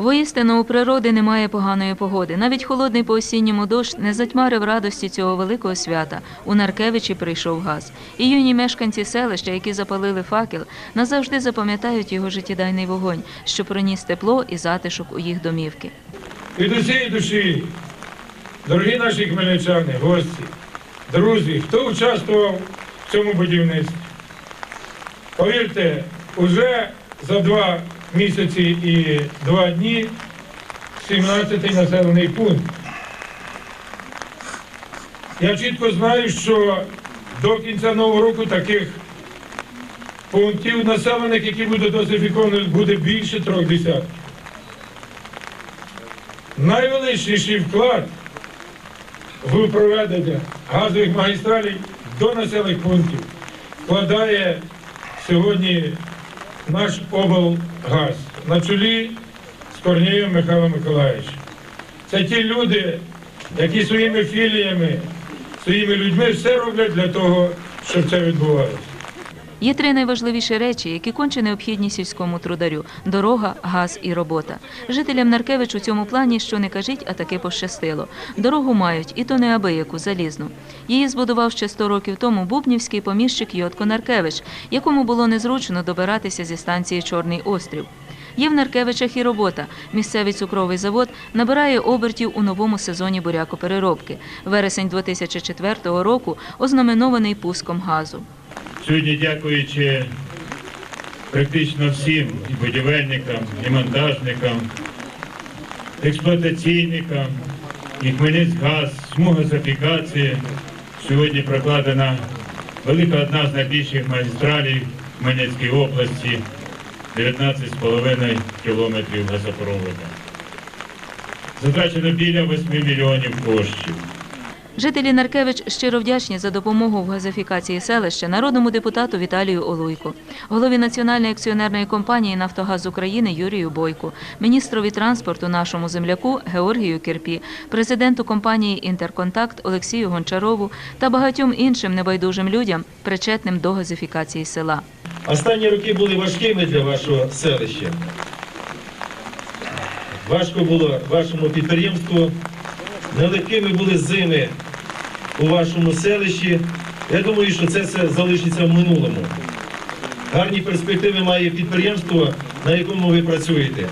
Воістину у природи немає поганої погоди. Навіть холодний по осінньому дощ не затьмарив радості цього великого свята. У Наркевичі прийшов газ. І юні мешканці селища, які запалили факел, назавжди запам'ятають його життєдайний вогонь, що приніс тепло і затишок у їх домівки. Від усієї душі, дорогі наші хмельничани, гості, друзі, хто участвував в цьому будівництві. Повірте, уже за два місяці і два дні 17-й населений пункт. Я чітко знаю, що до кінця нового року таких пунктів населених, які будуть досифіковані, буде більше трьох десятків. Найвеличніший вклад в проведення газових магістралей до населених пунктів вкладає сьогодні наш облгаз на чолі з Корнієм Михайлом Миколаївичем. Це ті люди, які своїми філіями, своїми людьми все роблять для того, щоб це відбувалося. Є три найважливіші речі, які конче необхідні сільському трударю: дорога, газ і робота. Жителям Наркевич у цьому плані, що не кажіть, а таки пощастило. Дорогу мають, і то неабияку залізну. Її збудував ще 100 років тому бубнівський поміщик Йотко Наркевич, якому було незручно добиратися зі станції Чорний острів. Є в Наркевичах і робота. Місцевий цукровий завод набирає обертів у новому сезоні бурякопереробки. Вересень 2004 року ознаменований пуском газу. Сьогодні, дякуючи практично всім і будівельникам, і монтажникам, експлуатаційникам, і Хмельницькгаз, смуга запікації, сьогодні прокладена велика одна з найбільших магістралів в Хмельницькій області 19,5 кілометрів газопроводу. Затрачено біля 8 мільйонів коштів. Жителі Наркевич щиро вдячні за допомогу в газифікації селища народному депутату Віталію Олуйко, голові Національної акціонерної компанії Нафтогаз України Юрію Бойку, міністрові транспорту нашому земляку Георгію Кірпі, президенту компанії Інтерконтакт Олексію Гончарову та багатьом іншим небайдужим людям, причетним до газифікації села. Останні роки були важкими для вашого селища. Важко було вашому підприємству, нелегкими були зими у вашому селищі. Я думаю, що це все залишиться в минулому. Гарні перспективи має підприємство, на якому ви працюєте.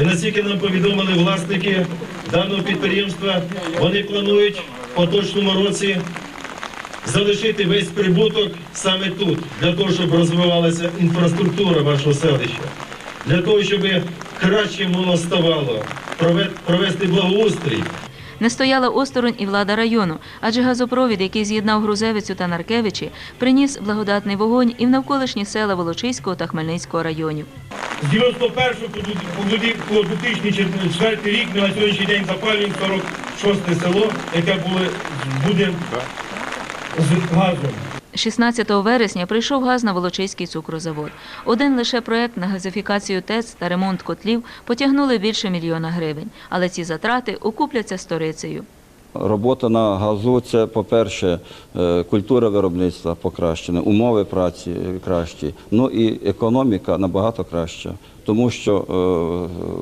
І наскільки нам повідомили власники даного підприємства, вони планують в поточному році залишити весь прибуток саме тут, для того, щоб розвивалася інфраструктура вашого селища, для того, щоб краще воно ставало, провести благоустрій. Не стояла осторонь і влада району, адже газопровід, який з'єднав Грузевицю та Наркевичі, приніс благодатний вогонь і в навколишні села Волочиського та Хмельницького районів. З 91 по по 2004 рік ми на сьогоднішній день запалюємо 46 село, яке було, буде з газом. 16 вересня прийшов газ на Волочиський цукрозавод. Один лише проект на газифікацію ТЕЦ та ремонт котлів потягнули більше мільйона гривень, але ці затрати окупляться сторицею. Робота на газу це, по-перше, е, культура виробництва покращена, умови праці кращі, ну і економіка набагато краща, тому що е,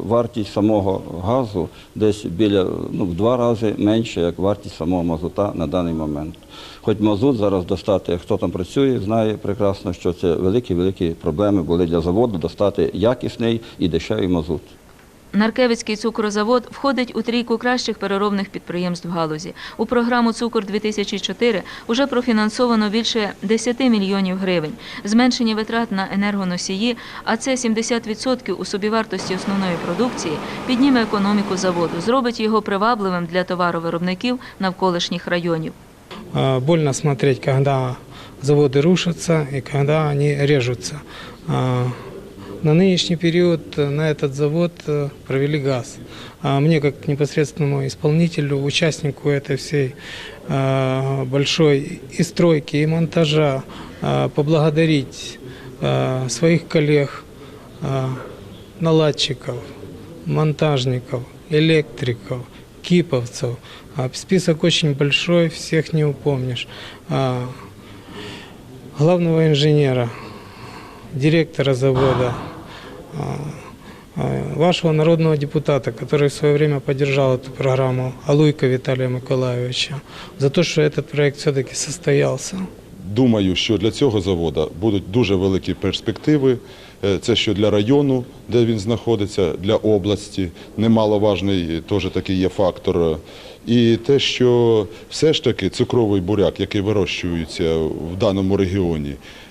вартість самого газу десь біля ну, в два рази менше, як вартість самого мазута на даний момент. Хоч мазут зараз достати, хто там працює, знає прекрасно, що це великі-великі проблеми були для заводу достати якісний і дешевий мазут. Наркевицький цукрозавод входить у трійку кращих переробних підприємств галузі. У програму Цукор 2004 уже профінансовано більше 10 мільйонів гривень. Зменшення витрат на енергоносії, а це 70% у собівартості основної продукції, підніме економіку заводу, зробить його привабливим для товаровиробників навколишніх районів. Больно смотреть, когда заводы рушатся и когда они режутся. На нынешний период э, на этот завод э, провели газ. А Мне, как непосредственному исполнителю, участнику этой всей а, большой и стройки, и монтажа, поблагодарить своих коллег, наладчиков, монтажников, электриков, киповцев. А Список очень большой, всех не упомнишь. А, Главного инженера, директора завода, э, вашего народного депутата, который в свое время поддержал эту программу, Алуйка Виталия Миколаевича, за то, что этот проект все-таки состоялся. Думаю, що для цього заводу будуть дуже великі перспективи. Е, Це що для району, де він знаходиться, для області. Немаловажний теж такий є фактор. І те, що все ж таки цукровий буряк, який вирощується в даному регіоні, е,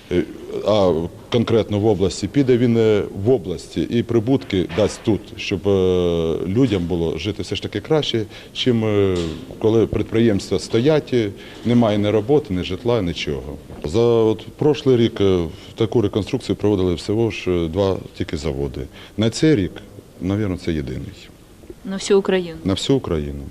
а конкретно в області, піде він е, в області і прибутки дасть тут, щоб е, людям було жити все ж таки краще, чим е, коли підприємства стоять, е, немає ні роботи, ні житла, нічого. За от прошлий рік е, таку реконструкцію проводили всього ж е, два тільки заводи. На цей рік, мабуть, це єдиний На всю Україну. на всю Україну.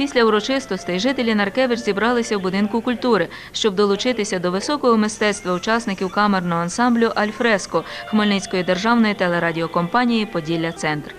Після урочистостей жителі Наркевич зібралися в будинку культури, щоб долучитися до високого мистецтва учасників камерного ансамблю Альфреско Хмельницької державної телерадіокомпанії Поділля Центр.